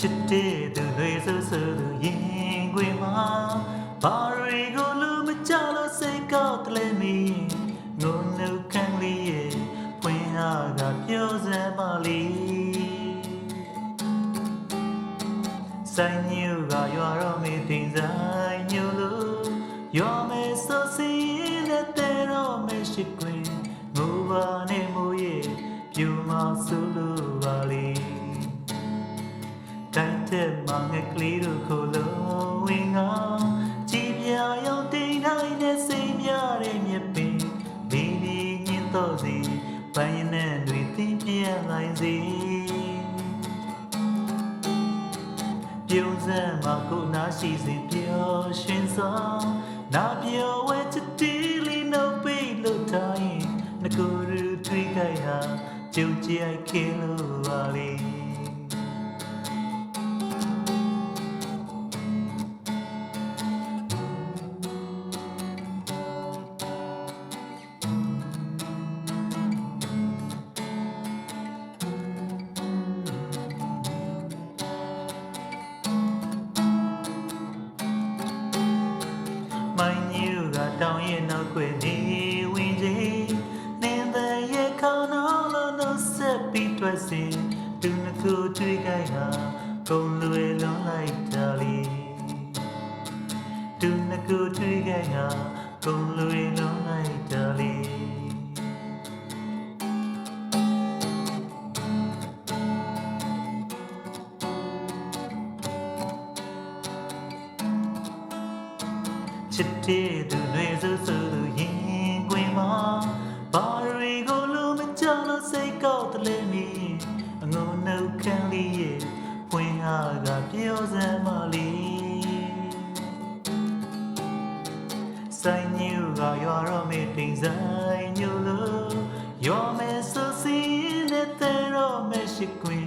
စ်တဲ့သူတွေဆူဆူသူရင်ခွင်မှာဘာတွေကိုလူမကြလို့စိတ်ကောက်ကလေးမီငုံနှုတ်ခန်းလေးရဲ့ဖွင့်အားကပြောစမ်းပါလေဆိုင်ညူကရွာတော့မေးတင်ဆို လေးတို့ကိုလုံးဝင်ကကြည်ပြရောက်တိတ်တိုင်းနဲ့စိတ်များတဲ့မြက်ပင်ဒီဒီညင်တော့စီပန်းရည်နဲ့တွေသိပြလိုက်စီပြုံးစမ်းမှာကိုနာရှိစဉ်ပျော်ရွှင်စွာနာပြောဝဲချစ်တီလီနိုပိလို့တိုင်းငကိုရူထွေးခိုင်ဟာကြုံကြိုက်ခဲလို့ပါလေ င်းရဲ့နောက်ွယ်နေဝင်ကြီးနင်းတဲ့ရဲ့ခေါင်းတော်လုံးလုံးဆက်ပြီးတွေ့စင်သူနှခုတွေ့ခိုင်းဟာကုန်လွယ်လုံးလိုက်တာလီသူနှခုတွေ့ခိုင်းဟာကုန်လွယ်လုံးလိုက် ချစ်တဲ့သူတွေဆူဆူသူရင်ခွင်မှာဘာတွေကိုလိုမကြလို့စိတ်ကောက်တလဲမီအငုံနှုတ်ခမ်းလေးရဲ့ဖွင့်အားကပြောစမ်းမလေးဆိုင်ညူကရွာတော့မေတင်ဆိုင်ညူလို့ရွာမဲဆူစီနဲ့တဲ့တော့မရှိခွင်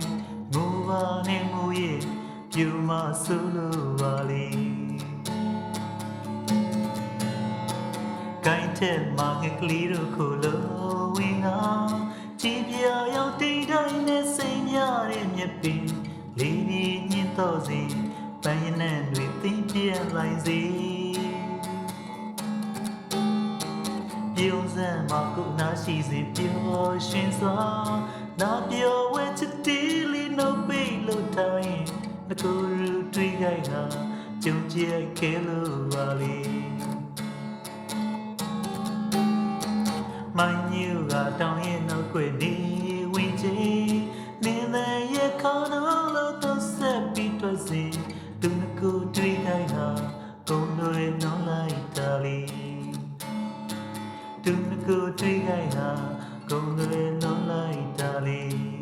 ငိုပါနဲ့ငိုရဲ့ပြူမဆူလို့ပါလေး ကိုင်းတဲ့မငယ်ကလေးတို့ကိုလိုဝင်ကကြည်ပြရောက်တိတ်တိုင်းနဲ့စိတ်များတဲ့မြက်ပင်လေးပြီးညင်တော့စီပန်းရနဲ့တွေသိပြလိုက်စီပြုံးစမ်းမကုနာရှိစီပျော်ရွှင်စွာနာပြောဝဲချစ်တီလီနိုပိလို့တိုင်းငကိုရူတွေ့ခိုင်ဟာကြုံကြိုက်ခဲလို့ပါလေ တောင်းရဲ့နောက်ွယ်နေဝင်ချင်းနေတဲ့ရဲ့ခေါင်းတော်လို့တော့ဆက်ပြီးတွေ့စီသူငကိုတွေ့ခိုင်းဟာကုန်လွယ်နှောင်းလိုက်တာလီသူငကိုတွေ့ခိုင်းဟာကုန်လွယ်နှောင်းလိုက်တာလီ